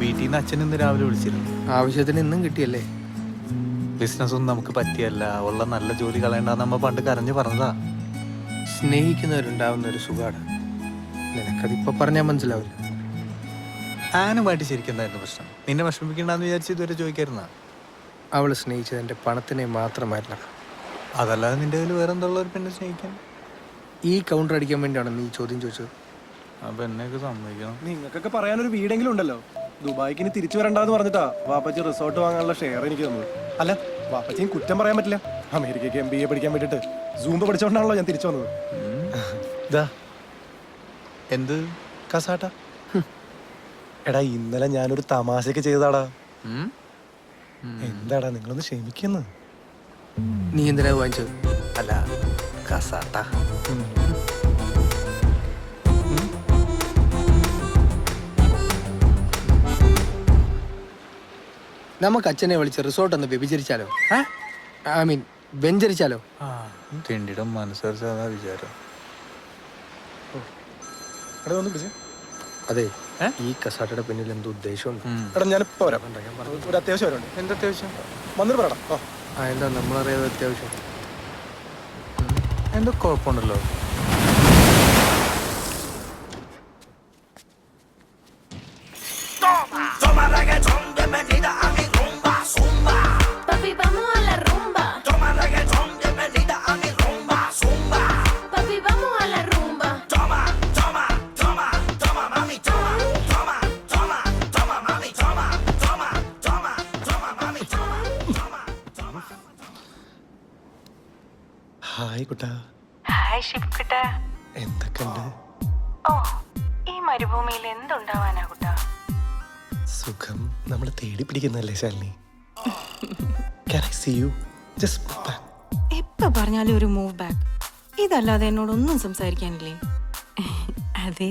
വീട്ടിൽ നിന്ന് അച്ഛൻ ഇന്ന് രാവിലെ വിളിച്ചിരുന്നു. ആവശ്യത്തിന് ഇന്നും കിട്ടിയല്ലേ? ബിസിനസ് ഒന്നും നമുക്ക് പറ്റിയല്ല. ഉള്ള നല്ല ജോലി കളയണ്ടെന്ന് നമ്മ പണ്ട് കരഞ്ഞു പറഞ്ഞതാ. സ്നേഹിക്കുന്നവരുണ്ടാവുന്ന ഒരു സുഖാണ്. നിനക്കതിപ്പോ പറഞ്ഞാൽ മനസ്സിലാവില്ല. ആനുമായിട്ട് ശരിക്കെന്തായിരുന്നു പ്രശ്നം? നിന്നെ വിഷമിക്കണ്ടെന്ന് വിചാരിച്ച് ഇതുവരെ ചോദിക്കായിരുന്ന? അവൾ സ്നേഹിച്ചത് എന്റെ പണത്തിനെ മാത്രമായിരുന്നു. അതല്ലാതെ നിന്റെ കയ്യിൽ വേറെ എന്തുള്ള ഒരു പെണ്ണെ സ്നേഹിക്കാൻ? ഈ കൗണ്ടർ അടിക്കാൻ വേണ്ടിയാണ് നീ ചോദ്യം ചോദിച്ചത്. അപ്പൊ എന്നെയൊക്കെ സമ്മതിക്കണം. നിങ്ങൾക്കൊക്കെ പറയാനൊരു വീടെങ്കിലും ഉണ്ടല്ലോ. ദുബായിക്ക് ഇനി തിരിച്ചു വരണ്ടെന്ന് പറഞ്ഞിട്ടാ വാപ്പച്ചി റിസോർട്ട് വാങ്ങാനുള്ള ഷെയർ എനിക്ക് തന്നു അല്ല വാപ്പച്ചിയും കുറ്റം പറയാൻ പറ്റില്ല. അമേരിക്കയ്ക്ക് എം ബി എ പഠിക്കാൻ വേണ്ടിട്ട് സൂമ്പ് പഠിച്ചോണ്ടാണല്ലോ ഞാൻ തിരിച്ചു വന്നത്. ഇതാ എന്ത്? കസാട്ട? എടാ ഇന്നലെ ഞാനൊരു തമാശക്ക് ചെയ്തതാടാ. ഉം? എന്താടാ നിങ്ങളൊന്ന് ക്ഷമിക്കുന്നു നീ എന്തിനാ വാങ്ങിച്ചത്? അല്ല കസാട്ട. നമുക്ക് അച്ഛനെ വിളിച്ച് റിസോർട്ട് ഒന്ന് വ്യഭിചരിച്ചാലോ? I mean വെഞ്ചരിച്ചാലോ? തിണ്ടിയുടെ മനസ്സരിച്ച് വിചാരം. എടാ ഒന്ന് പിടിച്ചേ. അതെ ഈ കസാട്ടയുടെ പിന്നിൽ എന്തോ ഉദ്ദേശമുണ്ട്. എടാ ഞാനിപ്പോ വരാം. ഒരു അത്യാവശ്യം വരാനുണ്ട്. എന്താ അത്യാവശ്യം? വന്നിട്ട് പറയടാ ഓ. ആ എന്താ നമ്മളറിയാതെ അത്യാവശ്യം? എന്തോ കുഴപ്പമുണ്ടല്ലോ. ഹായ് കുട്ടാ ഹായ് ഷിപ്കിട്ട എന്തൊക്കെയുണ്ട്? ഓ ഈ മരുഭൂമിയിൽ എന്തുണ്ടാവാനാ കുട്ടാ? സുഖം. നമ്മൾ തേടി പിടിക്കുന്നല്ലേ Shalini? Can I see you? Just move back. എപ്പ പറഞ്ഞാലും ഒരു മൂവ് ബാക്ക് ഇതല്ലാതെ എന്നോടൊന്നും സംസാരിക്കാനില്ലേ? അതെ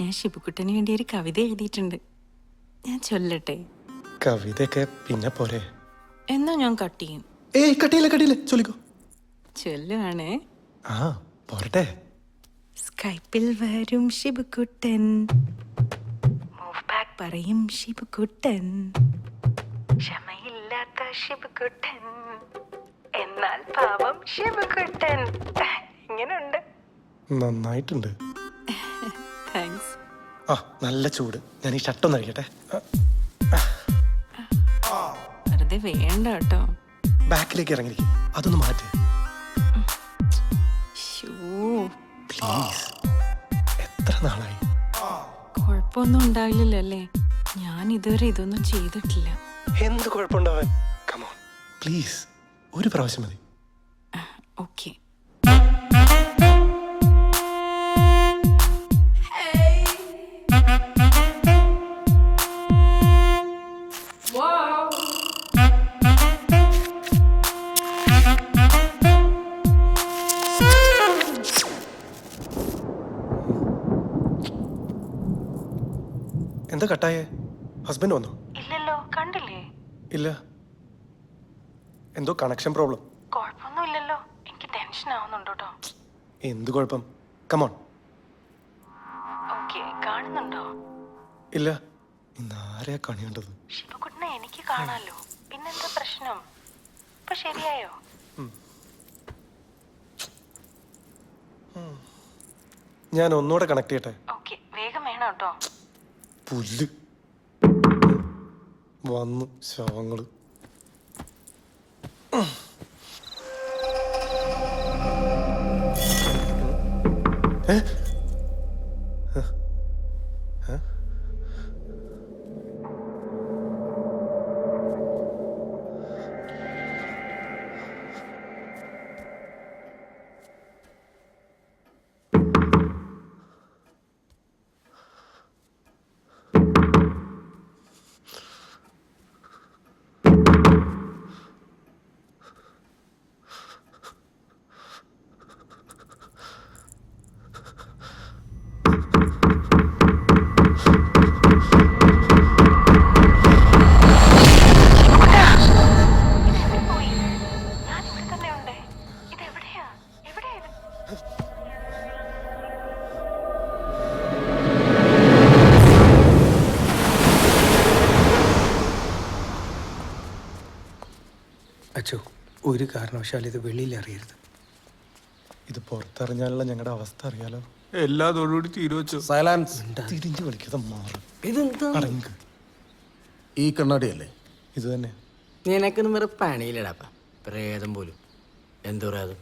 ഞാൻ ഷിബുക്കുട്ടന് വേണ്ടി ഒരു കവിത എഴുതിയിട്ടുണ്ട്. ഞാൻ ചൊല്ലട്ടെ? കവിതയൊക്കെ പിന്നെ പോരെ. എന്നാ ഞാൻ കട്ട് ചെയ്യും. ഏയ് കട്ടിയില്ല കട്ടിയില്ല. ചൊല്ലിക്കോ. ചൊല്ലുവാണേ. ആ പോരട്ടെ. സ്കൈപ്പിൽ വരും ഷിബുക്കുട്ടൻ പറയും ഷിബുക്കുട്ടൻ ക്ഷമയില്ലാത്ത ഷിബുക്കുട്ടൻ എന്നാൽ പാവം ഷിബുക്കുട്ടൻ ഇങ്ങനുണ്ട്. നന്നായിട്ടുണ്ട്. താങ്ക്സ് ആ നല്ല ചൂട്. ഞാൻ ഈ ഷർട്ടൊന്ന് അഴിക്കട്ടെ വെറുതെ വേണ്ട കേട്ടോ. ബാക്കിലേക്ക് ഇറങ്ങിയിരിക്കും. അതൊന്ന് മാറ്റ്. പ്ലീസ് എത്ര നാളായി? കുഴപ്പമൊന്നും ഉണ്ടാവില്ലല്ലോ അല്ലേ ഞാൻ ഇതുവരെ ഇതൊന്നും ചെയ്തിട്ടില്ല. എന്ത് കുഴപ്പമുണ്ടാവാൻ കമോൺ പ്ലീസ് ഒരു പ്രാവശ്യം മതി. ഓക്കെ എന്താ കട്ടായേ? ഹസ്ബൻഡ് വന്നോ? ഇല്ലല്ലോ കണ്ടില്ലേ? ഇല്ല. എന്തോ കണക്ഷൻ പ്രോബ്ലം കുഴപ്പമൊന്നുമില്ലല്ലോ. എനിക്ക് ടെൻഷൻ ആവുന്നുണ്ട് കേട്ടോ. എന്ത് കുഴപ്പം? കമോൺ ഓക്കെ കാണുന്നുണ്ടോ? ഇല്ല. ഇന്ന് ആരെയാ കണിയേണ്ടത് ശിവകുട്ടനെ എനിക്ക് കാണാലോ. പിന്നെന്താ പ്രശ്നം? ഇപ്പൊ ശരിയായോ? ഞാൻ ഒന്നുകൂടെ കണക്ട് ചെയ്യട്ടെ? ഓക്കെ വേഗം വേണം കേട്ടോ. പുല്ല് വന്നു ശവങ്ങൾ ഏ? അച്ചു ഒരു കാരണവശാലും ഇത് വെളിയിൽ അറിയരുത്. ഇത് പുറത്തറിഞ്ഞാലുള്ള ഞങ്ങളുടെ അവസ്ഥ അറിയാലോ? എല്ലാ തോടുകൂടി തീരുവച്ചു സൈലൻസ് തിരിഞ്ഞു വിളിക്കാതെ മാറും. ഇതെന്താ? അടങ്ക് ഈ കണ്ണാടിയല്ലേ? ഇത് തന്നെ. നിനക്കൊന്നും വേറെ പണിയില്ലടാപ്പ പ്രേതം പോലും. എന്തോ പ്രേതം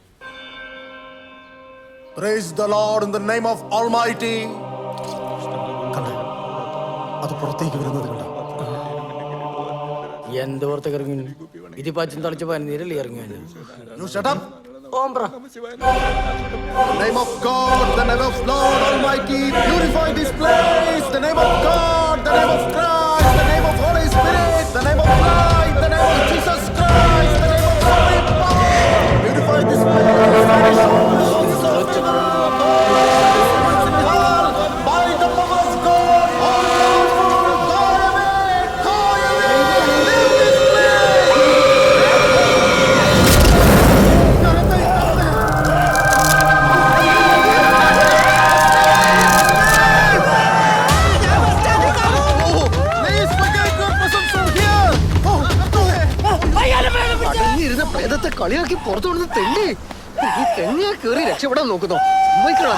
Praise the Lord in the name of Almighty. കണ്ടേ? അത് പുറത്തേക്ക് വരുന്നത് കണ്ടോ? എന്ത് പുറത്തേക്ക് ഇറങ്ങി ഇത് പച്ചും തളിച്ച് പനിനീരല്ലേ ഇറങ്ങി വന്നത്. ഓംബ്ര The name of God, the name of Lord Almighty, purify this place. The name of God, the name of Christ, കളിയാക്കി പുറത്തു കൊണ്ടു തെണ്ടി ഈ തെങ്ങിയാ കേറി രക്ഷപ്പെടാൻ നോക്കുന്നു സമ്മതിക്കടാ.